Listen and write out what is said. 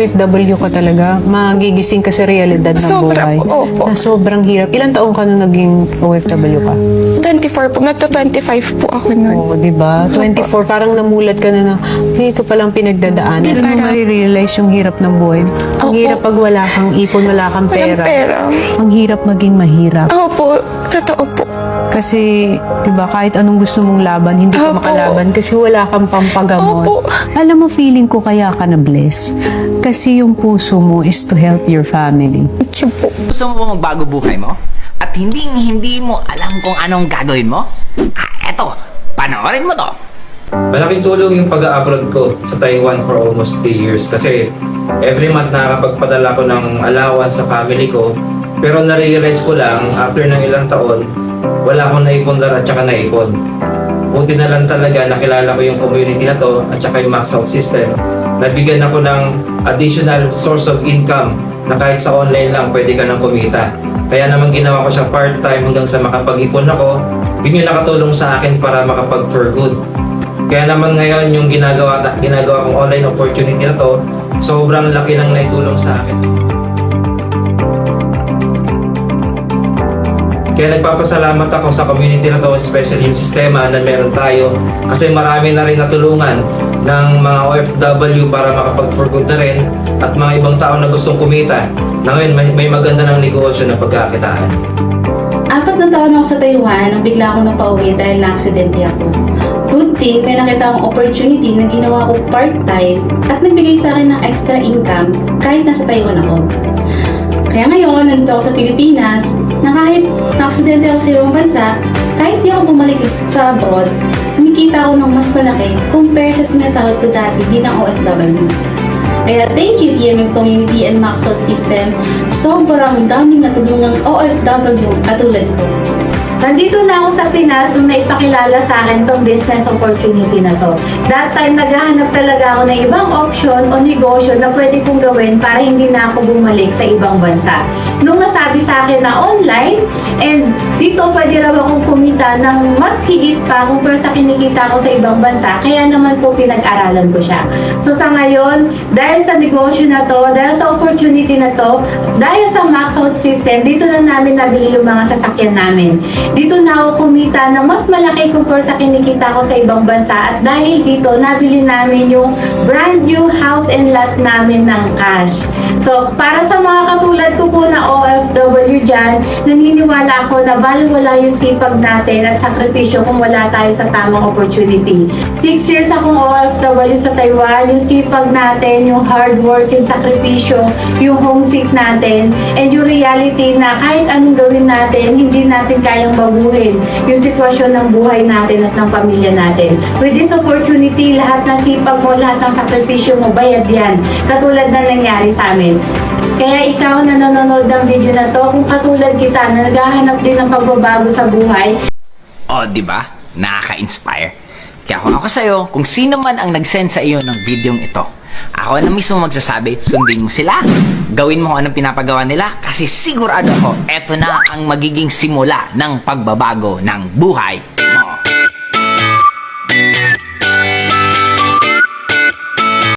OFW ka talaga, magigising ka sa realidad ng Sobra buhay. po, opo. Na sobrang hirap. Ilan taong ka nung naging OFW ka? 24 po, nagto 25 po ako nun. Oo, di ba? 24, parang namulat ka na na, dito palang pinagdadaanan. Doon mo Parang- marirealize yung hirap ng buhay. Ang Opo. hirap pag wala kang ipon, wala kang Walang pera. pera. Ang hirap maging mahirap. Opo, totoo po. Kasi, di ba, kahit anong gusto mong laban, hindi ka Opo. makalaban kasi wala kang pampagamot. Opo. Alam mo, feeling ko kaya ka na-bless. Kasi yung puso mo is to help your family. Thank you po. Gusto mo ba magbago buhay mo? At hindi hindi mo alam kung anong gagawin mo? Ah, eto, panoorin mo to. Malaking tulong yung pag-abroad ko sa Taiwan for almost 3 years kasi every month nakakapagpadala ko ng allowance sa family ko pero na-realize ko lang after ng ilang taon wala akong naipundar at saka naipon. Buti na lang talaga nakilala ko yung community na to at saka yung max out system. Nabigyan ako ng additional source of income na kahit sa online lang pwede ka nang kumita. Kaya naman ginawa ko siya part-time hanggang sa makapag-ipon ako. Yun yung nakatulong sa akin para makapag for good. Kaya naman ngayon yung ginagawa ginagawa kong online opportunity na to, sobrang laki ng naitulong sa akin. Kaya nagpapasalamat ako sa community na to, especially yung sistema na meron tayo kasi marami na rin natulungan ng mga OFW para makapag-for good na rin at mga ibang tao na gustong kumita na ngayon may, may maganda ng negosyo na pagkakitaan. Apat na taon ako sa Taiwan nang bigla ako napauwi dahil na-aksidente ako. Good thing, may nakita akong opportunity na ginawa ko part-time at nagbigay sa akin ng extra income kahit nasa Taiwan ako. Kaya ngayon, nandito ako sa Pilipinas, na kahit na-aksidente ako sa ibang bansa, kahit di ako bumalik sa abroad, kumikita ako ng mas malaki compare sa sinasahod ko dati bilang OFW. Kaya thank you TMM Community and Maxwell System. Sobrang daming natulungang OFW katulad ko. Nandito na ako sa Pinas nung naipakilala sa akin tong business opportunity na to. That time, naghahanap talaga ako ng ibang option o negosyo na pwede kong gawin para hindi na ako bumalik sa ibang bansa. Nung nasabi sa akin na online, and dito pwede raw akong kumita ng mas higit pa kumpara sa kinikita ko sa ibang bansa, kaya naman po pinag-aralan ko siya. So sa ngayon, dahil sa negosyo na to, dahil sa opportunity na to, dahil sa max out system, dito na namin nabili yung mga sasakyan namin. Dito na ako kumita ng mas malaki kumpara sa kinikita ko sa ibang bansa at dahil dito, nabili namin yung brand new house and lot namin ng cash. So, para sa mga katulad dyan, naniniwala ako na baliwala yung sipag natin at sakripisyo kung wala tayo sa tamang opportunity. Six years akong OFW sa Taiwan, yung sipag natin, yung hard work, yung sakripisyo, yung homesick natin, and yung reality na kahit anong gawin natin, hindi natin kayang baguhin yung sitwasyon ng buhay natin at ng pamilya natin. With this opportunity, lahat ng sipag mo, lahat ng sakripisyo mo, bayad yan. Katulad na nangyari sa amin. Kaya ikaw na nanonood ng video na to, kung katulad kita na naghahanap din ng pagbabago sa buhay, O, di ba? Nakaka-inspire. Kaya kung ako sa'yo, kung sino man ang nag-send sa iyo ng videong ito, ako na mismo magsasabi, sundin mo sila. Gawin mo kung anong pinapagawa nila kasi sigurado ako, eto na ang magiging simula ng pagbabago ng buhay mo.